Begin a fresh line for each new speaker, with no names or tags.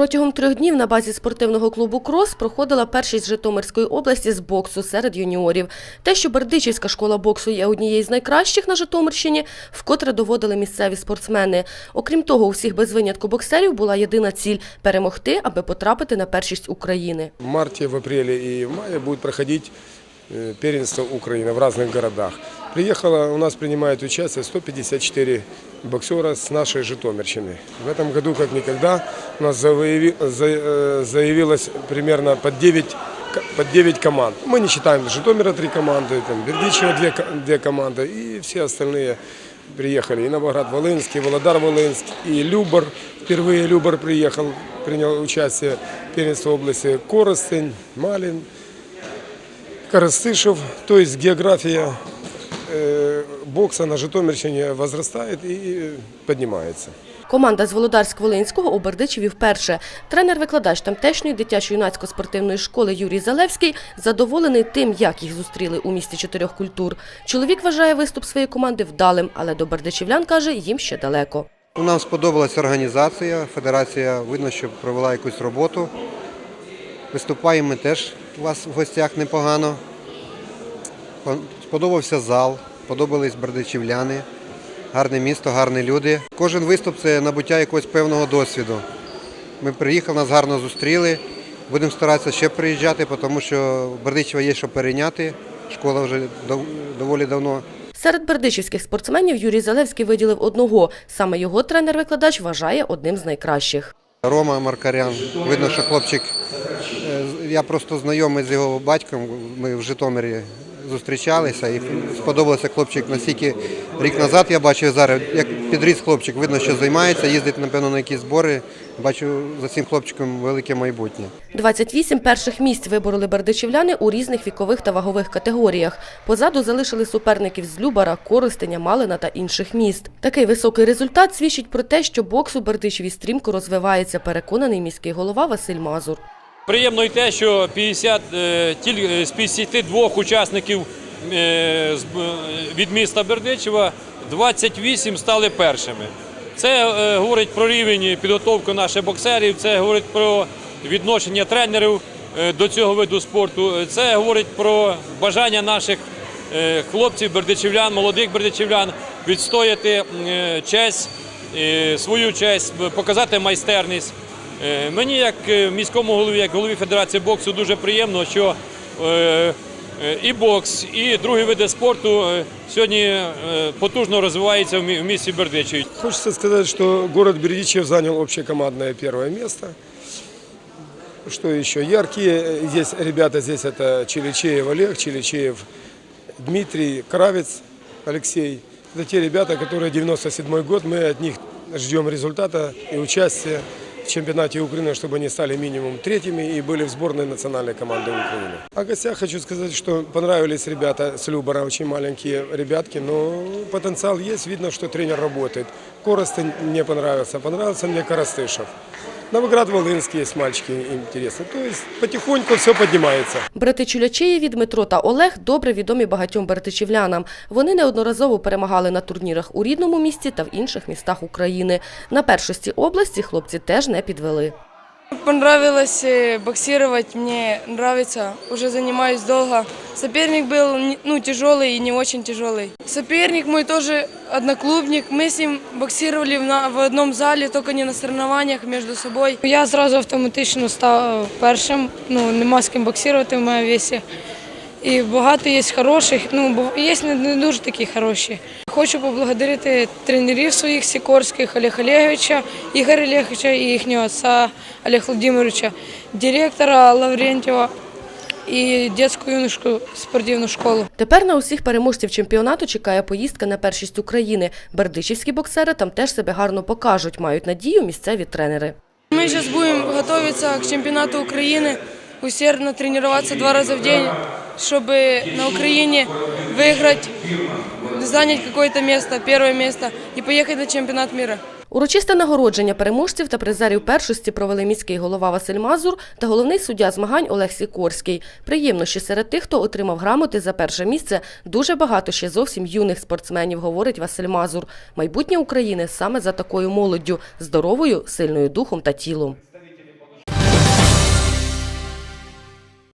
Протягом трьох днів на базі спортивного клубу Крос проходила першість Житомирської області з боксу серед юніорів. Те, що Бердичівська школа боксу є однією з найкращих на Житомирщині, вкотре доводили місцеві спортсмени. Окрім того, у всіх без винятку боксерів була єдина ціль перемогти, аби потрапити на першість України.
В марте, в апреле и в мае будет проходить э, первенство Украины в разных городах. Приехало, у нас принимает участие 154 боксера с нашей Житомирщины. В этом году, как никогда, у нас завояви- за- э, заявилось примерно под 9, ко- под 9 команд. Мы не считаем Житомира три команды, там, Бердичева две, ко- две команды и все остальные приехали. И Новоград-Волынский, и Володар-Волынск, и Любор. Впервые Любор приехал, принял участие в первенстве области Коростень, Малин, Коростышев. То есть география э, бокса на Житомирщине возрастает и поднимается.
Команда з Володарськ-Волинського у Бердичеві вперше. Тренер-викладач тамтешньої дитячо-юнацько-спортивної школи Юрій Залевський задоволений тим, як їх зустріли у місті чотирьох культур. Чоловік вважає виступ своєї команди вдалим, але до бердичівлян каже, їм ще далеко.
Нам сподобалася організація. Федерація видно, що провела якусь роботу. Виступаємо ми теж у вас в гостях непогано. Сподобався зал, подобались бердичівляни. Гарне місто, гарні люди. Кожен виступ це набуття якогось певного досвіду. Ми приїхали, нас гарно зустріли. Будемо старатися ще приїжджати, тому що Бердичева є що перейняти. Школа вже доволі давно
Серед бердичівських спортсменів Юрій Залевський виділив одного. Саме його тренер-викладач вважає одним з найкращих.
Рома Маркарян. Видно, що хлопчик. е, Я просто знайомий з його батьком. Ми в Житомирі зустрічалися і сподобався хлопчик настільки рік назад. Я бачив зараз, як підріс хлопчик, видно, що займається, їздить, напевно, на якісь збори. Бачу за цим хлопчиком велике майбутнє.
28 перших місць вибороли бердичівляни у різних вікових та вагових категоріях. Позаду залишили суперників з Любара, Коростеня, Малина та інших міст. Такий високий результат свідчить про те, що бокс у Бердичеві стрімко розвивається, переконаний міський голова Василь Мазур.
Приємно й те, що 50, е, е, з 52 учасників е, від міста Бердичева 28 стали першими. Це говорить про рівень підготовки наших боксерів, це говорить про відношення тренерів до цього виду спорту. Це говорить про бажання наших хлопців, бердичівлян, молодих бердичівлян відстояти честь, свою честь, показати майстерність. Е, Мені, як е, міському голові, як голові Федерації боксу, дуже приємно, що е, е, і бокс, і другі види спорту е, сьогодні е, потужно розвиваються в мі- в місті Бердичеві.
Хочется сказать, что город Бердичев занял общекомандное первое место. Что еще? Яркие здесь ребята, здесь это Челичеев Олег, Челичеев Дмитрий, Кравец Алексей. Это те ребята, которые 97 год, мы от них ждем результата и участия в чемпионате Украины, чтобы они стали минимум третьими и были в сборной национальной команды Украины. О гостях хочу сказать, что понравились ребята с Любора, очень маленькие ребятки, но потенциал есть, видно, что тренер работает. Коростень мне понравился, понравился мне Коростышев. Новоград-Волынский є мальчики интересные. То потихоньку все піднімається.
Брати Чулячеєві Дмитро та Олег добре відомі багатьом бердичівлянам. Вони неодноразово перемагали на турнірах у рідному місті та в інших містах України. На першості області хлопці теж не підвели.
Понравилось э, боксировать, мне нравится, уже занимаюсь долго. Соперник был не- ну, тяжелый и не очень тяжелый. Соперник мой тоже одноклубник, мы с ним боксировали в, на- в одном зале, только не на соревнованиях между собой.
Я зразу автоматично став першим. Ну нема з ким боксувати в моєму весі. І багато є хороших, ну є не, дуже такі хороші. Хочу поблагодарити тренерів своїх Сікорських, Олег Олеговича, Ігоря Олеговича і їхнього отця Олег Володимировича, директора Лаврентьєва і дитячу юношку спортивну школу.
Тепер на усіх переможців чемпіонату чекає поїздка на першість України. Бердичівські боксери там теж себе гарно покажуть, мають надію місцеві тренери.
Мы сейчас будем готовиться к чемпионату Украины, усердно тренироваться два раза в день, чтобы на Украине выиграть, занять какое-то место, первое место и поехать на чемпионат мира.
Урочисте нагородження переможців та призерів першості провели міський голова Василь Мазур та головний суддя змагань Олег Сікорський. Приємно, що серед тих, хто отримав грамоти за перше місце, дуже багато ще зовсім юних спортсменів, говорить Василь Мазур. Майбутнє України саме за такою молоддю, здоровою, сильною духом та тілом.